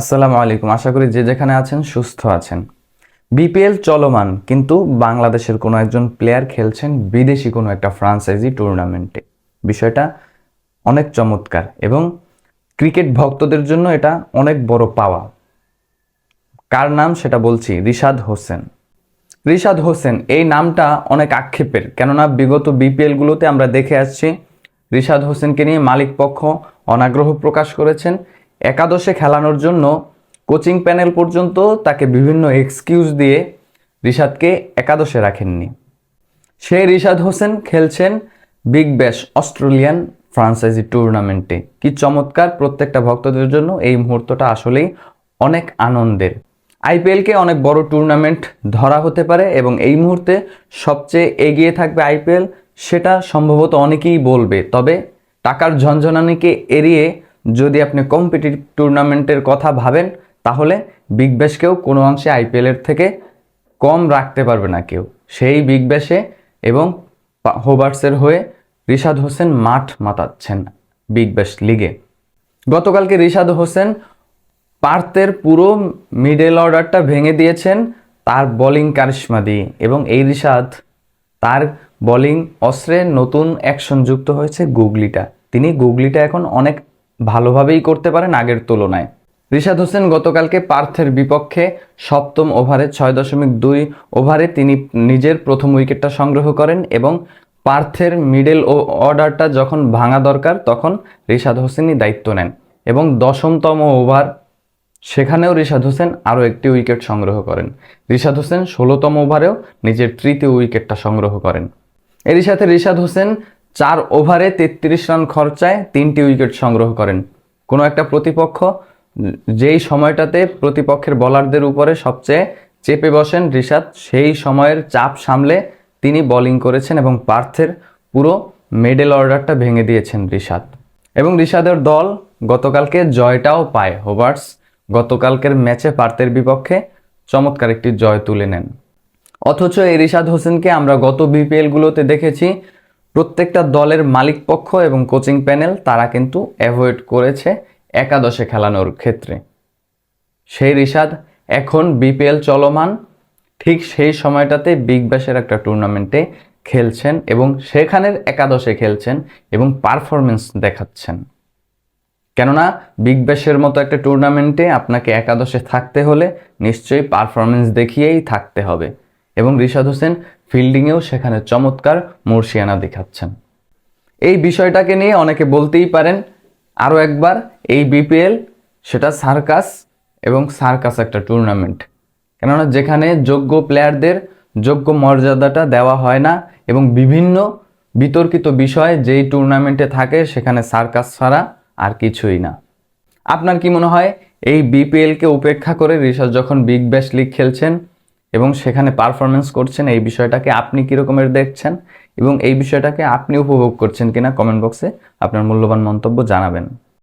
আসসালামু আলাইকুম। আশা করি যে যেখানে আছেন সুস্থ আছেন। বিপিএল চলমান, কিন্তু বাংলাদেশের কোনো একজন প্লেয়ার খেলছেন বিদেশি কোনো একটা ফ্রান্সাইজি টুর্নামেন্টে বিষয়টা অনেক চমৎকার এবং ক্রিকেট ভক্তদের জন্য এটা অনেক বড় পাওয়া। কার নাম সেটা বলছি? রিশাদ হোসেন। রিশাদ হোসেন, এই নামটা অনেক আক্ষেপের, কেননা বিগত বিপিএলগুলোতে আমরা দেখে আসছি রিশাদ হোসেনকে নিয়ে মালিক পক্ষ অনাগ্রহ প্রকাশ করেছেন একাদশে খেলানোর জন্য কোচিং প্যানেল পর্যন্ত তাকে বিভিন্ন এক্সকিউজ দিয়ে রিশাদকে একাদশে রাখেননি। সেই রিশাদ হোসেন খেলছেন বিগ ব্যাশ অস্ট্রেলিয়ান ফ্রান্সাইজি টুর্নামেন্টে। কি চমৎকার প্রত্যেকটা ভক্তদের জন্য এই মুহূর্তটা আসলেই অনেক আনন্দের। আইপিএলকে অনেক বড় টুর্নামেন্ট ধরা হতে পারে এবং এই মুহূর্তে সবচেয়ে এগিয়ে থাকবে আইপিএল সেটা সম্ভবত অনেকেই বলবে, তবে টাকার ঝনঝনানিকে এড়িয়ে যদি আপনি কম্পিটিটিভ টুর্নামেন্টের কথা ভাবেন, তাহলে বিগ ব্যাশকেও কোনো অংশে আইপিএলের থেকে কম রাখতে পারবে না কেউ। সেই বিগ ব্যাশে এবং হোবার্টসের হয়ে রিশাদ হোসেন মাঠ মাতাচ্ছেন বিগ ব্যাশ লিগে গতকালকে রিশাদ হোসেন পার্থের পুরো মিডল অর্ডারটা ভেঙে দিয়েছেন তার বোলিং কারিশমা দিয়ে এবং এই রিশাদ তার বোলিং অস্ত্রে নতুন অ্যাকশন যুক্ত হয়েছে গুগলিটা তিনি গুগলিটা এখন অনেক ভালোভাবেই করতে পারেন আগের তুলনায়। রিশাদ হোসেন গতকালকে পার্থের বিপক্ষে সপ্তম ওভারে ছয় দশমিক দুই ওভারে তিনি নিজের প্রথম উইকেটটা সংগ্রহ করেন এবং পার্থের মিডল অর্ডারটা যখন ভাঙা দরকার, তখন রিশাদ হোসেনই দায়িত্ব নেন এবং দশমতম ওভার সেখানেও রিশাদ হোসেন আরও একটি উইকেট সংগ্রহ করেন। রিশাদ হোসেন ষোলোতম ওভারেও নিজের তৃতীয় উইকেটটা সংগ্রহ করেন। এরই সাথে রিশাদ হোসেন চার ওভারে তেত্রিশ রান খরচায় তিনটি উইকেট সংগ্রহ করেন। কোনো একটা প্রতিপক্ষ, যেই সময়টাতে প্রতিপক্ষের বলারদের উপরে সবচেয়ে চেপে বসেন রিশাদ, সেই সময়ের চাপ সামলে তিনি বোলিং করেছেন এবং পার্থের পুরো মেডেল অর্ডারটা ভেঙে দিয়েছেন রিশাদ। এবং রিশাদের দল গতকালকে জয়টাও পায় হোবার্টস। গতকালকের ম্যাচে পার্থের বিপক্ষে চমৎকার একটি জয় তুলে নেন। অথচ এই রিশাদ হোসেনকে আমরা গত বিপিএলগুলোতে দেখেছি প্রত্যেকটা দলের মালিক পক্ষ এবং কোচিং প্যানেল তারা কিন্তু অ্যাভয়েড করেছে একাদশে খেলানোর ক্ষেত্রে। সেই রিশাদ, এখন বিপিএল চলমান, ঠিক সেই সময়টাতে বিগ ব্যাশের একটা টুর্নামেন্টে খেলছেন এবং সেখানের একাদশে খেলছেন এবং পারফরমেন্স দেখাচ্ছেন। কেননা বিগ ব্যাশের মতো একটা টুর্নামেন্টে আপনাকে একাদশে থাকতে হলে নিশ্চয়ই পারফরমেন্স দেখিয়েই থাকতে হবে। এবং রিশাদ হোসেন ফিল্ডিংয়েও সেখানে চমৎকার মুর্শিয়ানা দেখাচ্ছেন। এই বিষয়টাকে নিয়ে অনেকে বলতেই পারেন, আরও একবার, এই বিপিএল সেটা সার্কাস এবং সার্কাস একটা টুর্নামেন্ট কেননা যেখানে যোগ্য প্লেয়ারদের যোগ্য মর্যাদাটা দেওয়া হয় না এবং বিভিন্ন বিতর্কিত বিষয় যেই টুর্নামেন্টে থাকে সেখানে সার্কাস ছাড়া আর কিছুই না। আপনার কি মনে হয়, এই বিপিএলকে উপেক্ষা করে ঋষাদ যখন বিগ ব্যাশ লিগ খেলছেন এবং সেখানে পারফরমেন্স করছেন, এই বিষয়টাকে আপনি কীরকমের দেখছেন এবং এই বিষয়টাকে আপনি উপভোগ করছেন কিনা কমেন্ট বক্সে আপনার মূল্যবান মন্তব্য জানাবেন।